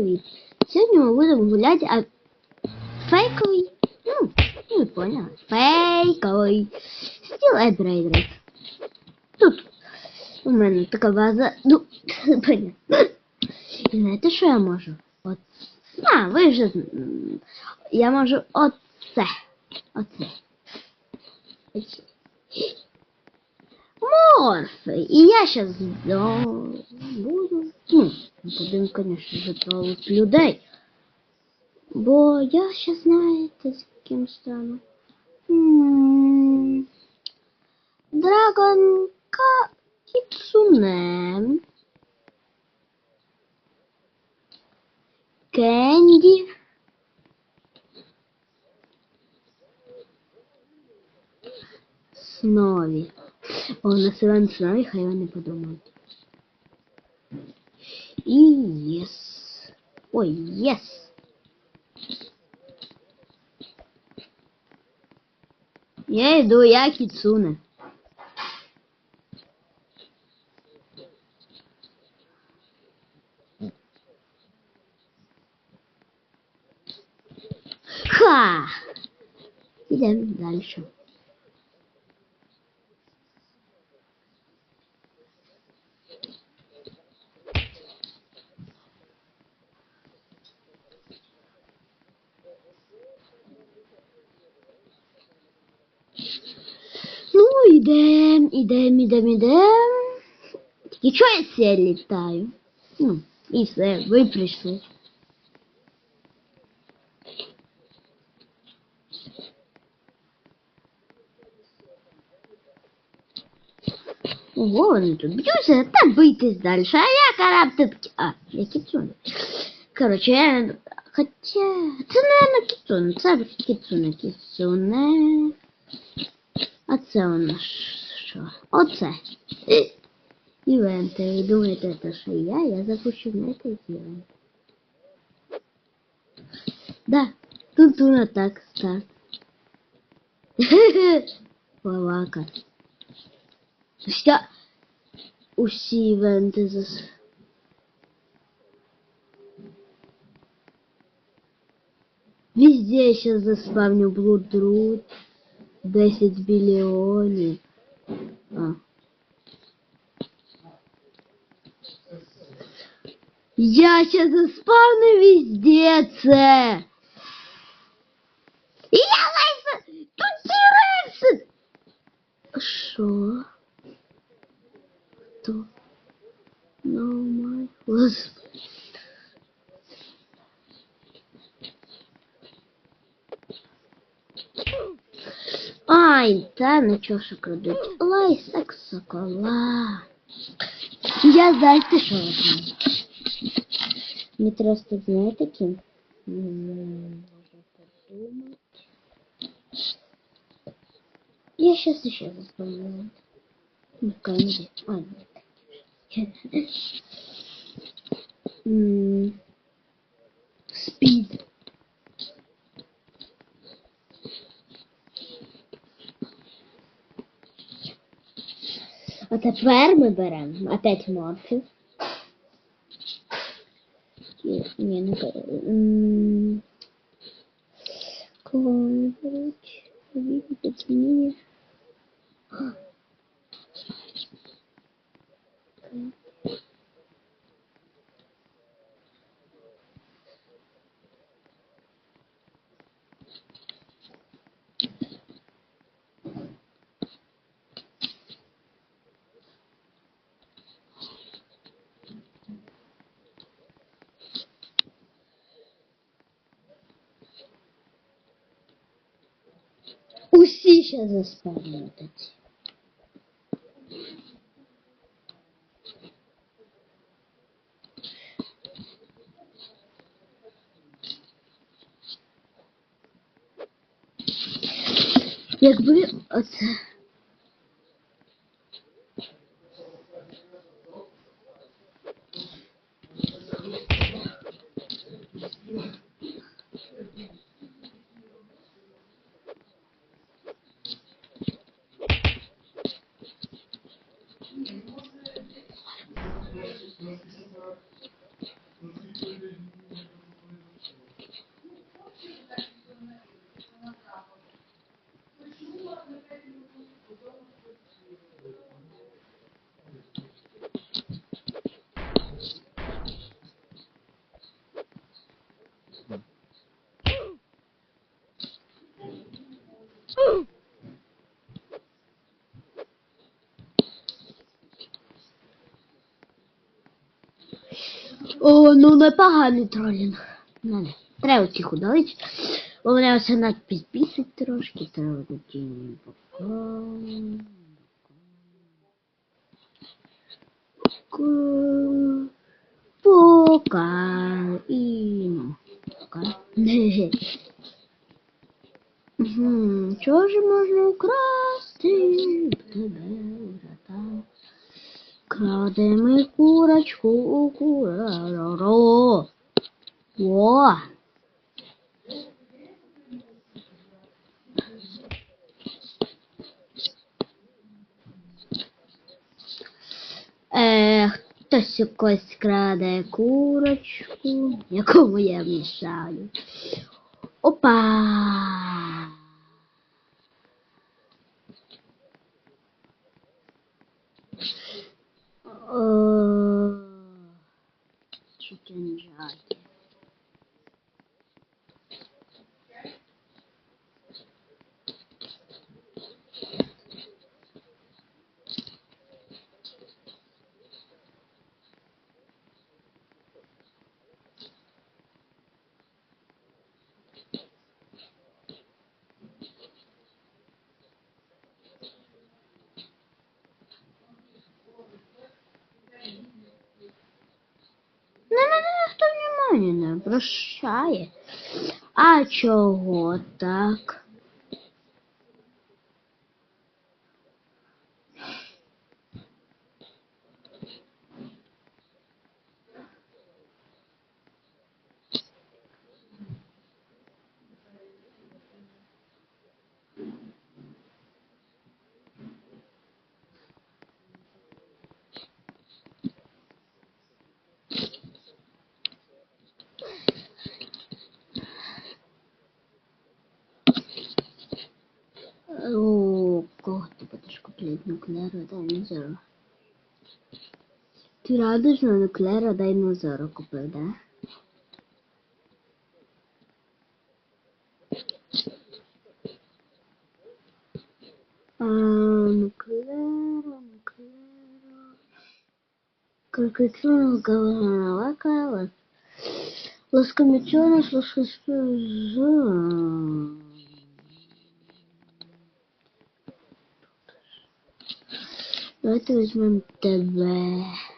привіт! Сьогодні ми будемо гуляти, а фейковий. Ну, не поняла. Фейковий. Стіл Едрейдрейк. Тут у мене така база. Ну, понятно. І знаєте, що я можу? От. А, ви вже. зн- м, Я можу оце. Оце. Оце. Морфи. І я щас до- буду. Ну, будемо, звісно, затролити людей. Бо я ще знаєте, з ким стану. М, Драгон Ка Кіцуне. Кенді. Снові. О, на Селен Снові, хай вони подумають. І єс. Ой, єс. Я йду, я Кіцуне. Ха! Ідемо далі. ідем, ідем, ідем, ідем. Тільки чого я все літаю? Ну, і все, ви прийшли. Ого, вони тут б'ються, та бийтесь далі. А я карабти... А, я кіцуне. Короче, я... Хоча... Це, наверное, кіцуне. Це кіцуне, кіцуне. А це у нас що? Оце. І- Івенти. Ви думаєте, це що я? Я запущу на цей івент. Да, тут у так старт. Лавака. Вся... Усі івенти зас... Везде я сейчас заспавню блудрут. 10 біліонів. А. Я сейчас заспавню везде це. І я лайфа! Тут ці рельси! Що? Хто? No my господи. Ай, та нічого що крадуть. Лайсак сокола. Я знаєте, що роблю? Не треба стати, знаєте, ким? М, Можна подумати. Я сейчас еще заспомнила. Ну, Кэнди. А, нет. М, Спид. тепер ми беремо опять морфів. Ні, ні, не беремо. М, Кого вони беруть? Видите, мені. Усі ще заспавнюють. Якби оце. О, ну непоганий тролінг. Ну, не. Треба цих удалити. Бо мене ось надпись бісить трошки. Треба тоді пока. І. Пока. Мгм, Чого ж можна украсти в тебе? Крадемо курочку у кураро. О! Е, хтось якось краде курочку, якому я мішаю. Опа! Не жаль. На мене ніхто обращає. А чого так? Будешь куплять нуклеара динозавра? Ти радиш на нуклеара динозавра купив, да? А, нуклеара, What is my dad?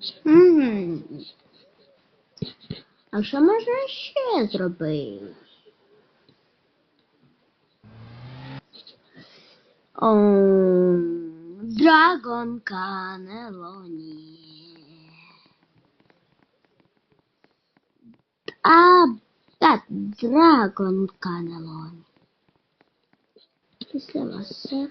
ласкомичонос, ласкоспеза. Давайте візьмемо тебе. Мгм. А що можна ще зробити? О, Драгон Канелоні. А, так, Драгон Канелоні. Після вас, сер.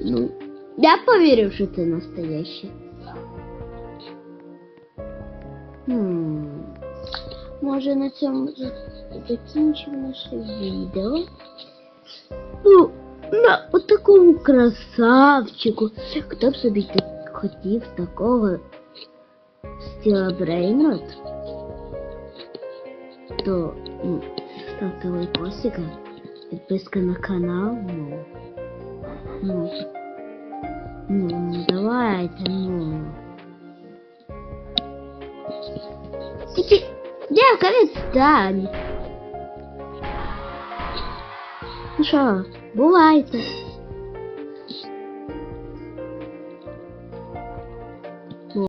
Ну, я повірив, що ти настоящий. Хм. Може на цьому за- закінчимо наше відео. Ну, на отакому красавчику. Хто б собі так хотів такого стіла Брейнрод, то ну, ставте лайкосики, підписка на канал, дяка, відстань. Ну що, бувайте.